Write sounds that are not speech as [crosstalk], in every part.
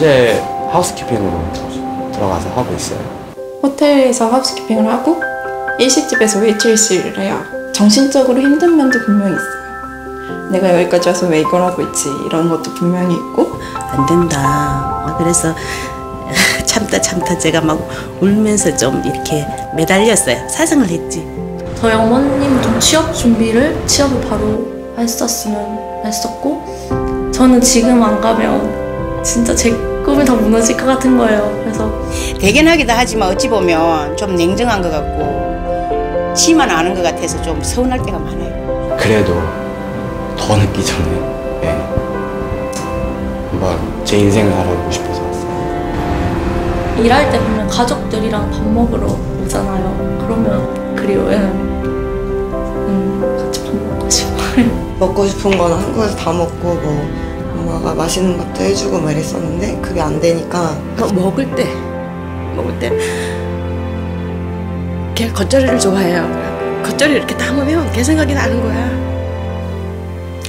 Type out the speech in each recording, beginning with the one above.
현재 하우스키핑으로 들어가서 하고 있어요. 호텔에서 하우스키핑을 하고 일식집에서 웨이트리스를 해요. 정신적으로 힘든 면도 분명히 있어요. 내가 여기까지 와서 왜 이걸 하고 있지 이런 것도 분명히 있고 안 된다. 어, 그래서 [laughs] 참다 참다 제가 막 울면서 좀 이렇게 매달렸어요. 사정을 했지. 저희 어머님도 취업 준비를 취업을 바로 했었으면 했었고 저는 지금 안 가면 진짜 제 꿈이 다 무너질 것 같은 거예요. 그래서 대견하기도 하지만 어찌 보면 좀 냉정한 것 같고 치만 아는 것 같아서 좀 서운할 때가 많아요. 그래도 더 늦기 전에 예, 한번 제 인생을 살아보고 싶어서 왔어요. 일할 때 보면 가족들이랑 밥 먹으러 오잖아요. 그러면 그리워요. 음, 같이 밥 먹고 싶어요. 먹고 싶은 거는 한국에서 다 먹고 뭐 엄마가 맛있는 것도 해주고 막 이랬었는데 그게 안 되니까 어, 먹을 때 먹을 때 걔 겉절이를 좋아해요. 겉절이 이렇게 담으면 걔 생각이 나는 거야.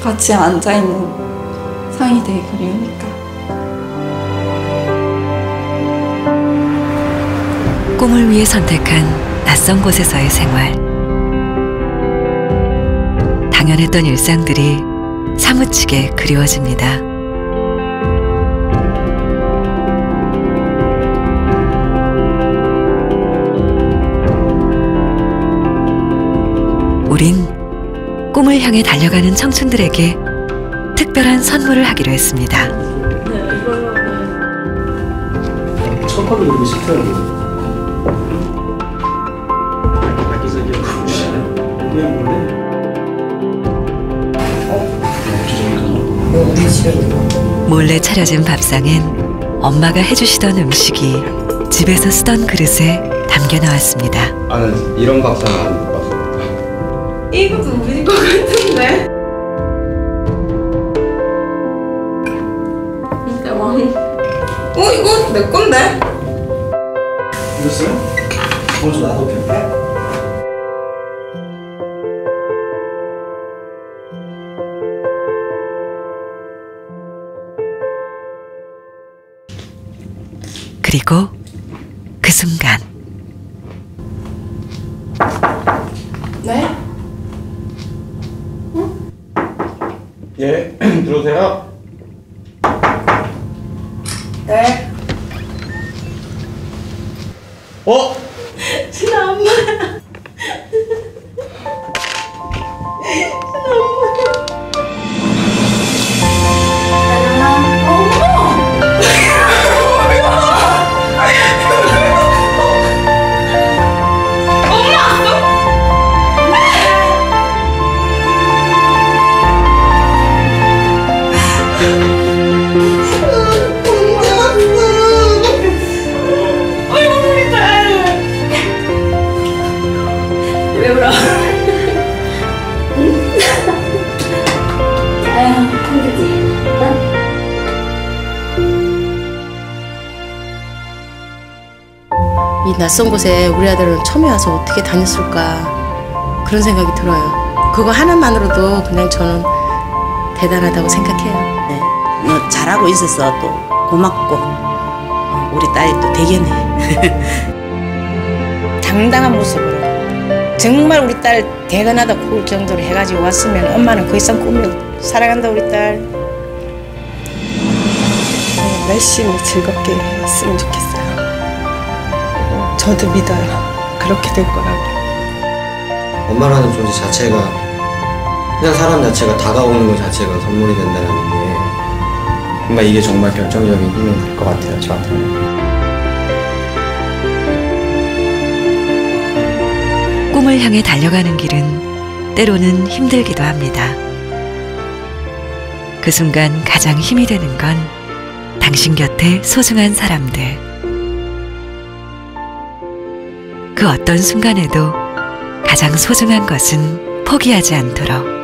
같이 앉아있는 상이 되게 그리우니까 꿈을 위해 선택한 낯선 곳에서의 생활. 당연했던 일상들이 사무치게 그리워집니다. 우린 꿈을 향해 달려가는 청춘들에게 특별한 선물을 하기로 했습니다. 싶더라고요. 자기소개 부르시네. 왜 몰래? 몰래 차려진 밥상엔 엄마가 해주시던 음식이 집에서 쓰던 그릇에 담겨 나왔습니다. 나는 이런 밥상 안 봤어. 이것도 우리 거 같은데 진짜 왕. 어 이거 내 건데? 이랬어요? 먼저 나도 겠네 그리고 그 순간 네? 예, [clears throat] 들어오세요. 네 어? 진짜 엄마. [laughs] 왜 울어? 아유, 힘들지. 이 낯선 곳에 우리 아들은 처음에 와서 어떻게 다녔을까 그런 생각이 들어요. 그거 하나만으로도 그냥 저는 대단하다고 생각해요. 네. 너 잘하고 있어서 또 고맙고 어, 우리 딸이 또 대견해. [laughs] 당당한 모습으로 정말 우리 딸 대견하다 볼 정도로 해가지고 왔으면 엄마는 그 이상 꿈을 사랑한다 우리 딸. 열심히 즐겁게 했으면 좋겠어요. 어, 저도 믿어요. 그렇게 될 거라고. 엄마라는 존재 자체가 그냥 사람 자체가 다가오는 것 자체가 선물이 된다는 게 정말 이게 정말 결정적인 힘이 될 것 같아요, 저한테는. 꿈을 향해 달려가는 길은 때로는 힘들기도 합니다. 그 순간 가장 힘이 되는 건 당신 곁에 소중한 사람들. 그 어떤 순간에도 가장 소중한 것은 포기하지 않도록.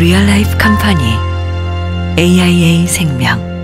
Life Company AIA 생명